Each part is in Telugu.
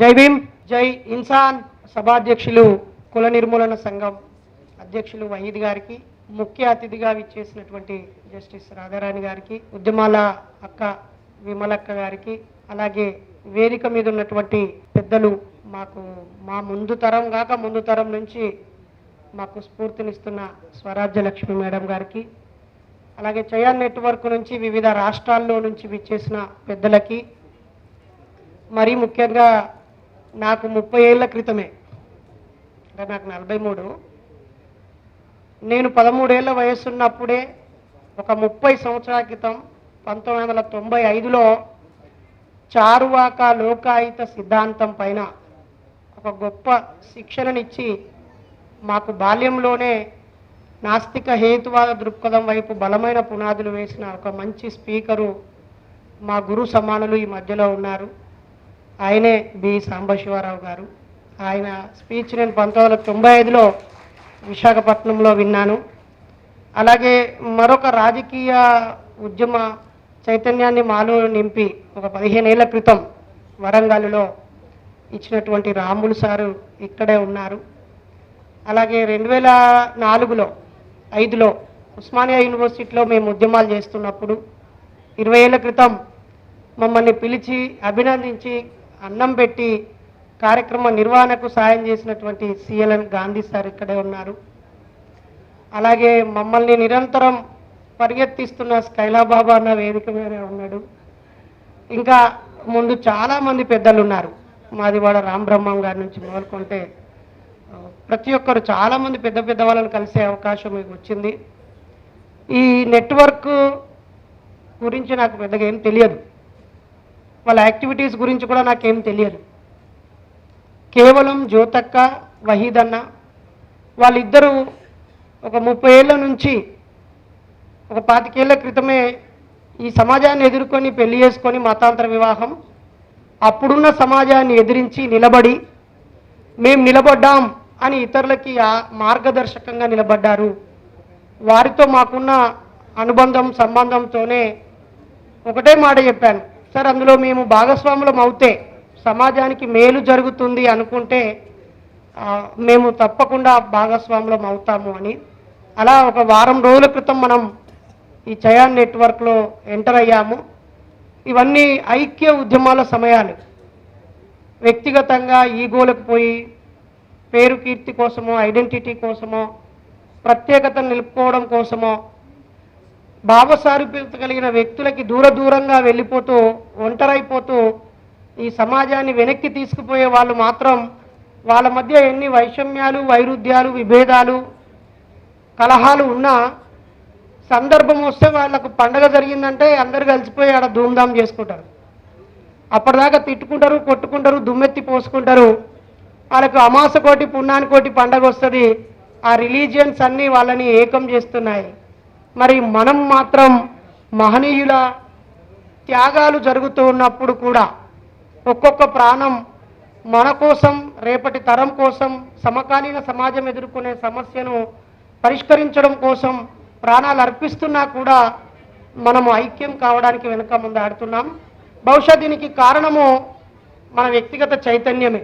జై భీమ్ జై ఇన్సాన్ సభాధ్యక్షులు కుల నిర్మూలన సంఘం అధ్యక్షులు వహీద్ గారికి ముఖ్య అతిథిగా విచ్చేసినటువంటి జస్టిస్ రాధారాణి గారికి ఉద్యమాల అక్క విమలక్క గారికి అలాగే వేదిక మీద ఉన్నటువంటి పెద్దలు మాకు మా ముందు తరం కాక ముందు తరం నుంచి మాకు స్ఫూర్తినిస్తున్న స్వరాజ్య లక్ష్మి మేడం గారికి అలాగే చయాన్ నెట్వర్క్ నుంచి వివిధ రాష్ట్రాల్లో నుంచి విచ్చేసిన పెద్దలకి మరీ ముఖ్యంగా నాకు ముప్పై ఏళ్ళ క్రితమే. అంటే నాకు నలభై మూడు. నేను పదమూడేళ్ళ వయసున్నప్పుడే ఒక ముప్పై సంవత్సరాల క్రితం పంతొమ్మిది వందల తొంభై ఐదులో చారువాక లోకాయుత సిద్ధాంతం పైన ఒక గొప్ప శిక్షణనిచ్చి మాకు బాల్యంలోనే నాస్తిక హేతువాద దృక్పథం వైపు బలమైన పునాదులు వేసిన ఒక మంచి స్పీకరు మా గురు సమానులు ఈ మధ్యలో ఉన్నారు. ఆయనే బి సాంబశివరావు గారు. ఆయన స్పీచ్ నేను పంతొమ్మిది వందల తొంభై ఐదులో విశాఖపట్నంలో విన్నాను. అలాగే మరొక రాజకీయ ఉద్యమ చైతన్యాన్ని మాలో నింపి ఒక పదిహేనేళ్ళ క్రితం వరంగల్లో ఇచ్చినటువంటి రాములు సారు ఇక్కడే ఉన్నారు. అలాగే రెండు వేల నాలుగులో ఐదులో ఉస్మానియా యూనివర్సిటీలో మేము ఉద్యమాలు చేస్తున్నప్పుడు ఇరవై ఏళ్ళ క్రితం మమ్మల్ని పిలిచి అభినందించి అన్నం పెట్టి కార్యక్రమ నిర్వహణకు సాయం చేసినటువంటి సిఎల్ఎన్ గాంధీ సార్ ఇక్కడే ఉన్నారు. అలాగే మమ్మల్ని నిరంతరం పరిగెత్తిస్తున్న స్కైలాబాబా అన్న వేదిక మీద ఉన్నాడు. ఇంకా ముందు చాలామంది పెద్దలు ఉన్నారు మాదివాడ రామబ్రహ్మం గారి నుంచి మొదలుకుంటే ప్రతి ఒక్కరు చాలామంది పెద్ద పెద్ద వాళ్ళని కలిసే అవకాశం మీకు వచ్చింది. ఈ నెట్వర్క్ గురించి నాకు పెద్దగా ఏం తెలియదు. వాళ్ళ యాక్టివిటీస్ గురించి కూడా నాకేం తెలియదు. కేవలం జ్యోతక్క వహీద్ అన్న వాళ్ళిద్దరూ ఒక ముప్పై ఏళ్ళ నుంచి ఒక పాతికేళ్ళ క్రితమే ఈ సమాజాన్ని ఎదుర్కొని పెళ్ళి చేసుకొని మతాంతర వివాహం అప్పుడున్న సమాజాన్ని ఎదిరించి నిలబడి మేము నిలబడ్డాం అని ఇతరులకి మార్గదర్శకంగా నిలబడ్డారు. వారితో మాకున్న అనుబంధం సంబంధంతోనే ఒకటే మాట చెప్పాను. సార్ అందులో మేము భాగస్వాములం అవుతే సమాజానికి మేలు జరుగుతుంది అనుకుంటే మేము తప్పకుండా భాగస్వాములం అవుతాము అని. అలా ఒక వారం రోజుల క్రితం మనం ఈ చయాన్ నెట్వర్క్లో ఎంటర్ అయ్యాము. ఇవన్నీ ఐక్య ఉద్యమాల సమయాలు. వ్యక్తిగతంగా ఈగోలకు పోయి పేరు కీర్తి కోసమో ఐడెంటిటీ కోసమో ప్రత్యేకతను నిలుపుకోవడం కోసమో భావసారూప్యత కలిగిన వ్యక్తులకి దూర దూరంగా వెళ్ళిపోతూ ఒంటరైపోతూ ఈ సమాజాన్ని వెనక్కి తీసుకుపోయే వాళ్ళు మాత్రం వాళ్ళ మధ్య ఎన్ని వైషమ్యాలు వైరుధ్యాలు విభేదాలు కలహాలు ఉన్నా సందర్భం వస్తే వాళ్ళకు పండగ జరిగిందంటే అందరు కలిసిపోయి ఆడ ధూమ్ధాం చేసుకుంటారు. అప్పటిదాకా తిట్టుకుంటారు కొట్టుకుంటారు దుమ్మెత్తి పోసుకుంటారు. వాళ్ళకు అమాస కోటి పుణ్యాని కోటి పండగ వస్తుంది. ఆ రిలీజియన్స్ అన్నీ వాళ్ళని ఏకం చేస్తున్నాయి. మరి మనం మాత్రం మహనీయుల త్యాగాలు జరుగుతూ ఉన్నప్పుడు కూడా ఒక్కొక్క ప్రాణం మన కోసం రేపటి తరం కోసం సమకాలీన సమాజం ఎదుర్కొనే సమస్యను పరిష్కరించడం కోసం ప్రాణాలు అర్పిస్తున్నా కూడా మనము ఐక్యం కావడానికి వెనుక ముందు ఆడుతున్నాం. బహుశా దీనికి కారణము మన వ్యక్తిగత చైతన్యమే.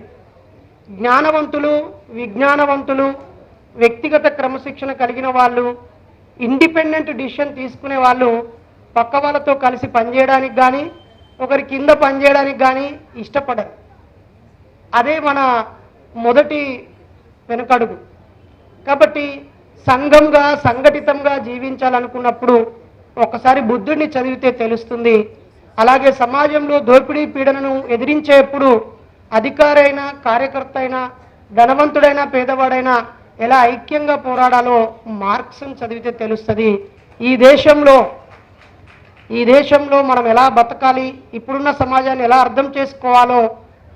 జ్ఞానవంతులు విజ్ఞానవంతులు వ్యక్తిగత క్రమశిక్షణ కలిగిన వాళ్ళు ఇండిపెండెంట్ డిసిషన్ తీసుకునే వాళ్ళు పక్క వాళ్ళతో కలిసి పనిచేయడానికి కానీ ఒకరి కింద పనిచేయడానికి కానీ ఇష్టపడరు. అదే మన మొదటి వెనుకడుగు. కాబట్టి సంఘంగా సంఘటితంగా జీవించాలనుకున్నప్పుడు ఒకసారి బుద్ధుడిని చదివితే తెలుస్తుంది. అలాగే సమాజంలో దోపిడీ పీడనను ఎదిరించేప్పుడు అధికారైనా కార్యకర్త అయినా ధనవంతుడైనా పేదవాడైనా ఎలా ఐక్యంగా పోరాడాలో మార్క్స్ని చదివితే తెలుస్తుంది. ఈ దేశంలో ఈ దేశంలో మనం ఎలా బతకాలి ఇప్పుడున్న సమాజాన్ని ఎలా అర్థం చేసుకోవాలో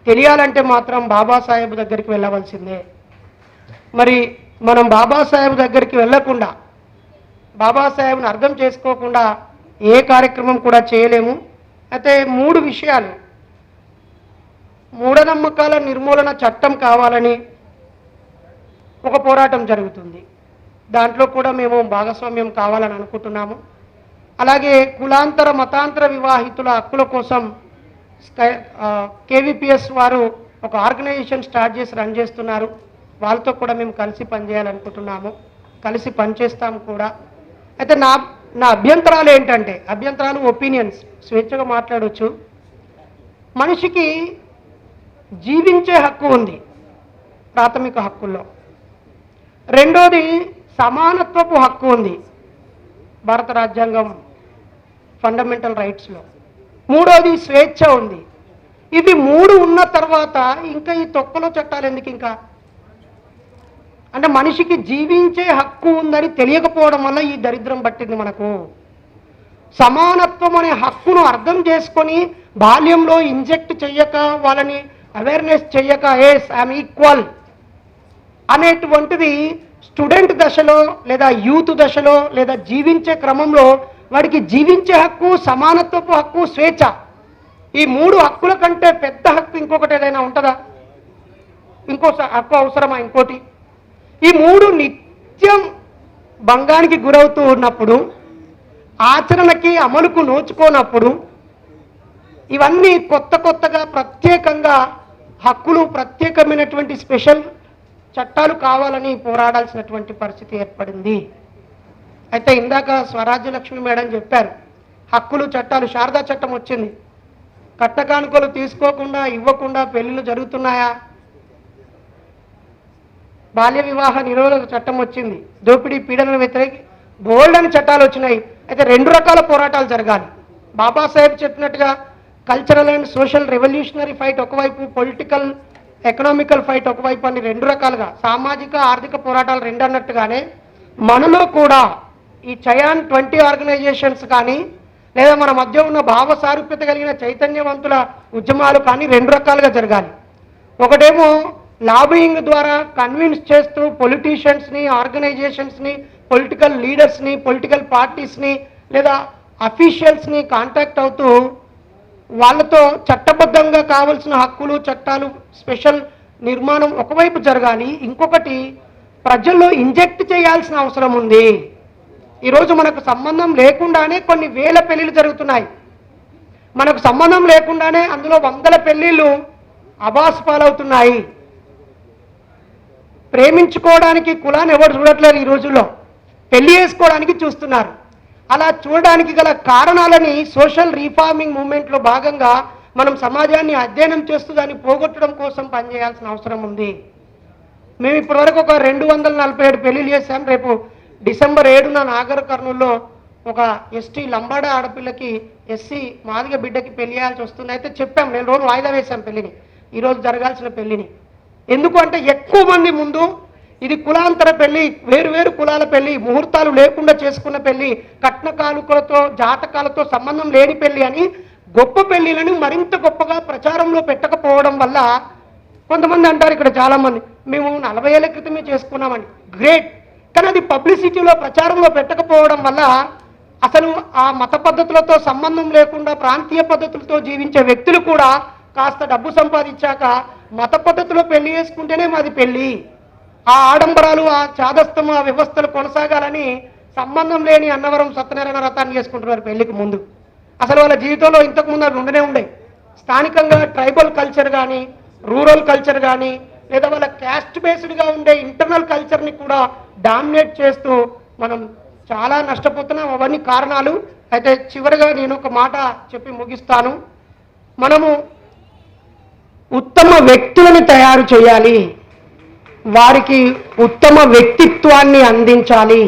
తెలియాలంటే మాత్రం బాబాసాహెబ్ దగ్గరికి వెళ్ళవలసిందే. మరి మనం బాబాసాహెబ్ దగ్గరికి వెళ్ళకుండా బాబాసాహెబ్ని అర్థం చేసుకోకుండా ఏ కార్యక్రమం కూడా చేయలేము. అయితే మూడు విషయాలు. మూఢనమ్మకాల నిర్మూలన చట్టం కావాలని ఒక పోరాటం జరుగుతుంది. దాంట్లో కూడా మేము భాగస్వామ్యం కావాలని అనుకుంటున్నాము. అలాగే కులాంతర మతాంతర వివాహితుల హక్కుల కోసం కేవీపీఎస్ వారు ఒక ఆర్గనైజేషన్ స్టార్ట్ చేసి రన్ చేస్తున్నారు. వాళ్ళతో కూడా మేము కలిసి పనిచేయాలనుకుంటున్నాము. కలిసి పనిచేస్తాం కూడా. అయితే నా నా అభ్యంతరాలు ఏంటంటే అభ్యంతరాలు ఒపీనియన్స్ స్వేచ్ఛగా మాట్లాడవచ్చు మనిషికి జీవించే హక్కు ఉంది ప్రాథమిక హక్కుల్లో. రెండోది సమానత్వపు హక్కు ఉంది. భారత రాజ్యాంగం ఫండమెంటల్ రైట్స్లో మూడోది స్వేచ్ఛ ఉంది. ఇవి మూడు ఉన్న తర్వాత ఇంకా ఈ తొక్కలో చట్టాలు ఎందుకు ఇంకా? అంటే మనిషికి జీవించే హక్కు ఉందని తెలియకపోవడం వల్ల ఈ దరిద్రం పట్టింది మనకు. సమానత్వం అనే హక్కును అర్థం చేసుకొని బాల్యంలో ఇంజెక్ట్ చెయ్యక వాళ్ళని అవేర్నెస్ చెయ్యక ఎస్ ఐఎమ్ ఈక్వల్ అనేటువంటిది స్టూడెంట్ దశలో లేదా యూత్ దశలో లేదా జీవించే క్రమంలో వాడికి జీవించే హక్కు సమానత్వపు హక్కు స్వేచ్ఛ. ఈ మూడు హక్కుల కంటే పెద్ద హక్కు ఇంకొకటి ఏదైనా ఉంటుందా? ఇంకో హక్కు అవసరమా ఇంకోటి? ఈ మూడు నిత్యం భంగానికి గురవుతూ ఉన్నప్పుడు ఆచరణకి అమలుకు నోచుకోనప్పుడు ఇవన్నీ కొత్త కొత్తగా ప్రత్యేకంగా హక్కులు ప్రత్యేకమైనటువంటి స్పెషల్ చట్టాలు కావాలని పోరాడాల్సినటువంటి పరిస్థితి ఏర్పడింది. అయితే ఇందాక స్వరాజ్యలక్ష్మి మేడం చెప్పారు హక్కులు చట్టాలు శారదా చట్టం వచ్చింది. కట్టకానుకలు తీసుకోకుండా ఇవ్వకుండా పెళ్ళిళ్ళు జరుగుతున్నాయా? బాల్య వివాహ నిరోధక చట్టం వచ్చింది. దోపిడీ పీడన వ్యతిరేక బోల్డ్ అని చట్టాలు వచ్చినాయి. అయితే రెండు రకాల పోరాటాలు జరగాలి. బాబాసాహెబ్ చెప్పినట్టుగా cultural and social revolutionary fight ఒకవైపు పొలిటికల్ ఎకనామికల్ ఫైట్ ఒకవైపు అని రెండు రకాలుగా సామాజిక ఆర్థిక పోరాటాలు రెండు అన్నట్టుగానే మనలో కూడా ఈ చయాన్ ట్వంటీ ఆర్గనైజేషన్స్ కానీ లేదా మన మధ్య ఉన్న భావ సారూప్యత కలిగిన చైతన్యవంతుల ఉద్యమాలు కానీ రెండు రకాలుగా జరగాలి. ఒకటేమో లాబియింగ్ ద్వారా కన్విన్స్ చేస్తూ పొలిటీషియన్స్ని ఆర్గనైజేషన్స్ని పొలిటికల్ లీడర్స్ని పొలిటికల్ పార్టీస్ని లేదా అఫీషియల్స్ని కాంటాక్ట్ అవుతూ వాళ్ళతో చట్ట చట్టబద్ధంగా కావలసిన హక్కులు చట్టాలు స్పెషల్ నిర్మాణం ఒకవైపు జరగాలి ఇంకొకటి ప్రజల్లో ఇంజెక్ట్ చేయాల్సిన అవసరం ఉంది. ఈరోజు మనకు సంబంధం లేకుండానే కొన్ని వేల పెళ్ళిళ్ళు జరుగుతున్నాయి. మనకు సంబంధం లేకుండానే అందులో వందల పెళ్ళిళ్ళు అబాస్ పాలవుతున్నాయి. ప్రేమించుకోవడానికి కులాన్ని ఎవరు చూడట్లేరు ఈ రోజుల్లో. పెళ్ళి చేసుకోవడానికి చూస్తున్నారు. అలా చూడడానికి గల కారణాలని సోషల్ రీఫార్మింగ్ మూమెంట్లో భాగంగా మనం సమాజాన్ని అధ్యయనం చేస్తూ దాన్ని పోగొట్టడం కోసం పనిచేయాల్సిన అవసరం ఉంది. మేము ఇప్పటివరకు ఒక రెండు వందల నలభై ఏడు పెళ్ళిళ్ళు చేశాం. రేపు డిసెంబర్ ఏడున నాగర్ కర్నూల్లో ఒక ఎస్టీ లంబాడ ఆడపిల్లకి ఎస్సీ మాదిగ బిడ్డకి పెళ్ళి చేయాల్సి వస్తుంది. అయితే చెప్పాం నేను రోజు వాయిదా వేశాం పెళ్ళిని. ఈరోజు జరగాల్సిన పెళ్ళిని. ఎందుకు అంటే ఎక్కువ మంది ముందు ఇది కులాంతర పెళ్ళి వేరు వేరు కులాల పెళ్ళి ముహూర్తాలు లేకుండా చేసుకున్న పెళ్ళి కట్న కానుకలతో జాతకాలతో సంబంధం లేని పెళ్ళి అని గొప్ప పెళ్ళిలను మరింత గొప్పగా ప్రచారంలో పెట్టకపోవడం వల్ల కొంతమంది అంటారు ఇక్కడ చాలా మంది మేము నలభై ఏళ్ళ క్రితమే చేసుకున్నామని గ్రేట్ కానీ అది పబ్లిసిటీలో ప్రచారంలో పెట్టకపోవడం వల్ల అసలు ఆ మత పద్ధతులతో సంబంధం లేకుండా ప్రాంతీయ పద్ధతులతో జీవించే వ్యక్తులు కూడా కాస్త డబ్బు సంపాదించాక మత పద్ధతిలో పెళ్ళి చేసుకుంటేనే మాది పెళ్ళి. ఆ ఆడంబరాలు ఆ చాదస్తం ఆ వ్యవస్థలు కొనసాగాలని సంబంధం లేని అన్నవరం సత్యనారాయణ వ్రతాన్ని చేసుకుంటున్నారు పెళ్ళికి ముందు. అసలు వాళ్ళ జీవితంలో ఇంతకు ముందు అవి ఉండనే ఉండే. స్థానికంగా ట్రైబల్ కల్చర్ కానీ రూరల్ కల్చర్ కానీ లేదా వాళ్ళ క్యాస్ట్ బేస్డ్గా ఉండే ఇంటర్నల్ కల్చర్ని కూడా డామినేట్ చేస్తూ మనం చాలా నష్టపోతున్నాం. అవన్నీ కారణాలు. అయితే చివరిగా నేను ఒక మాట చెప్పి ముగిస్తాను. మనము ఉత్తమ వ్యక్తులను తయారు చేయాలి. వారికి ఉత్తమ వ్యక్తిత్వాన్ని అందించాలి.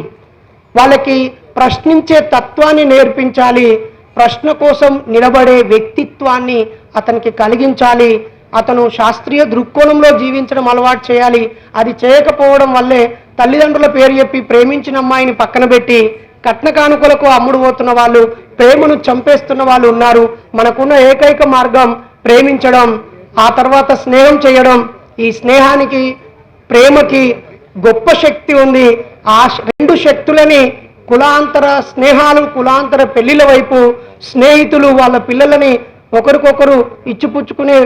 వాళ్ళకి ప్రశ్నించే తత్వాన్ని నేర్పించాలి. ప్రశ్న కోసం నిలబడే వ్యక్తిత్వాన్ని అతనికి కలిగించాలి. అతను శాస్త్రీయ దృక్కోణంలో జీవించడం అలవాటు చేయాలి. అది చేయకపోవడం వల్లే తల్లిదండ్రుల పేరు చెప్పి ప్రేమించిన అమ్మాయిని పక్కన పెట్టి కట్న కానుకలకు అమ్ముడు పోతున్న వాళ్ళు ప్రేమను చంపేస్తున్న వాళ్ళు ఉన్నారు. మనకున్న ఏకైక మార్గం ప్రేమించడం ఆ తర్వాత స్నేహం చేయడం. ఈ స్నేహానికి ప్రేమకి గొప్ప శక్తి ఉంది. ఆ రెండు శక్తులని కులాంతర స్నేహాలు కులాంతర పెళ్ళిల వైపు స్నేహితులు వాళ్ళ పిల్లలని ఒకరికొకరు ఇచ్చిపుచ్చుకునే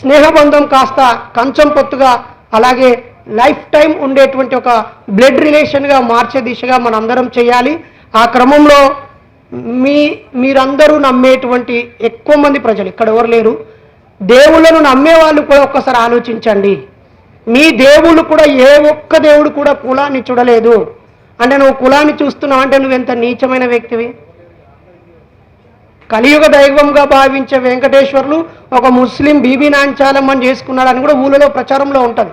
స్నేహబంధం కాస్త కంచం పొత్తుగా అలాగే లైఫ్ టైం ఉండేటువంటి ఒక బ్లడ్ రిలేషన్గా మార్చే దిశగా మనందరం చేయాలి. ఆ క్రమంలో మీ మీరందరూ నమ్మేటువంటి ఎక్కువ మంది ప్రజలు ఇక్కడ ఎవరు లేరు. దేవుళ్ళను నమ్మే వాళ్ళు కూడా ఒక్కసారి ఆలోచించండి. మీ దేవుళ్ళు కూడా ఏ ఒక్క దేవుడు కూడా కులాన్ని చూడలేదు. అంటే నువ్వు కులాన్ని చూస్తున్నావు అంటే నువ్వెంత నీచమైన వ్యక్తివి? కలియుగ దైవంగా భావించే వెంకటేశ్వర్లు ఒక ముస్లిం బీబీ నాంచాలమ్మని చేసుకున్నాడు అని కూడా ఊళ్ళలో ప్రచారంలో ఉంటుంది.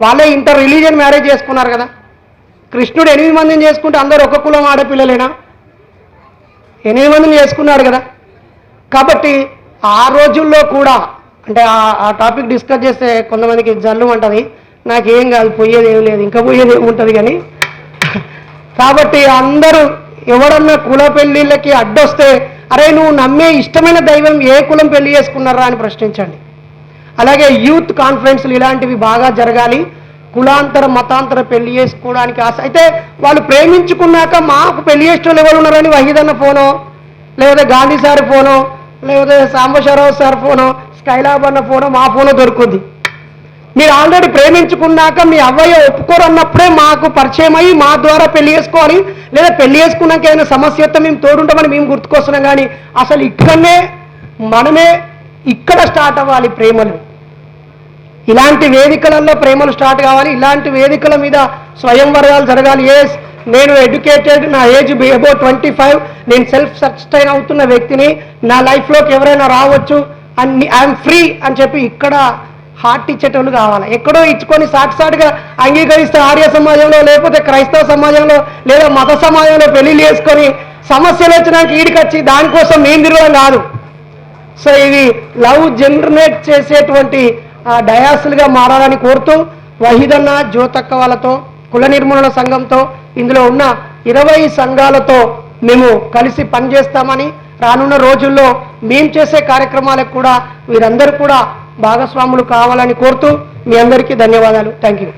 వాళ్ళే ఇంటర్ రిలీజియన్ మ్యారేజ్ చేసుకున్నారు కదా. కృష్ణుడు ఎనిమిది మందిని చేసుకుంటే అందరు ఒక కులం ఆడపిల్లలేనా? ఎనిమిది మందిని చేసుకున్నాడు కదా. కాబట్టి ఆ రోజుల్లో కూడా అంటే ఆ- ఆ టాపిక్ డిస్కస్ చేస్తే కొంతమందికి జల్లు ఉంటుంది. నాకేం కాదు పోయేది ఏం లేదు ఇంకా పోయేది ఉంటుంది కానీ కాబట్టి అందరూ ఎవడన్నా కుల పెళ్ళిళ్ళకి అడ్డొస్తే అరే నువ్వు నమ్మే ఇష్టమైన దైవం ఏ కులం పెళ్ళి చేసుకున్నారా అని ప్రశ్నించండి. అలాగే యూత్ కాన్ఫరెన్స్లు ఇలాంటివి బాగా జరగాలి. కులాంతర మతాంతర పెళ్ళి చేసుకోవడానికి ఆశ. అయితే వాళ్ళు ప్రేమించుకున్నాక మాకు పెళ్ళి చేసిన ఎవరు ఉన్నారని వహీదన్న ఫోనో లేకపోతే గాంధీ సార్ ఫోనో లేకపోతే సాంబశివరావు సార్ ఫోనో స్కైలాబ్ అన్న ఫోనో మా ఫోనో దొరుకుద్ది మీరు ఆల్రెడీ ప్రేమించుకున్నాక మీ అవ్వయ్య ఒప్పుకోరు అన్నప్పుడే మాకు పరిచయం అయ్యి మా ద్వారా పెళ్ళి చేసుకోవాలి. లేదా పెళ్ళి చేసుకున్నాక ఏదైనా సమస్య వస్తే మేము తోడుంటామని మేము గుర్తుకొస్తున్నాం. కానీ అసలు ఇక్కడనే మనమే ఇక్కడ స్టార్ట్ అవ్వాలి ప్రేమలు. ఇలాంటి వేదికలలో ప్రేమలు స్టార్ట్ కావాలి. ఇలాంటి వేదికల మీద స్వయంవరాలు జరగాలి. ఎస్ నేను ఎడ్యుకేటెడ్ నా ఏజ్ అబౌ ట్వంటీ ఫైవ్. నేను సెల్ఫ్ సస్టైన్ అవుతున్న వ్యక్తిని నా లైఫ్లోకి ఎవరైనా రావచ్చు. అండ్ ఐఎమ్ ఫ్రీ అని చెప్పి ఇక్కడ హార్ట్ ఇచ్చేటోళ్ళు కావాలి. ఎక్కడో ఇచ్చుకొని సాటిసాటిగా అంగీకరిస్తే ఆర్య సమాజంలో లేకపోతే క్రైస్తవ సమాజంలో లేదా మత సమాజంలో పెళ్ళిళ్ళు చేసుకొని సమస్యలు వచ్చినాక ఈడికొచ్చి దానికోసం మేము తిరగడం కాదు. సో ఇవి లవ్ జనరేట్ చేసేటువంటి డయాసులుగా మారాలని కోరుతూ వహిదన్న జ్యోతక్క వాళ్ళతో కుల నిర్మూలన సంఘంతో ఇందులో ఉన్న ఇరవై సంఘాలతో మేము కలిసి పనిచేస్తామని రానున్న రోజుల్లో మేము చేసే కార్యక్రమాలకు కూడా వీరందరూ కూడా భాగస్వాములు కావాలని కోరుతూ మీ అందరికీ ధన్యవాదాలు. Thank you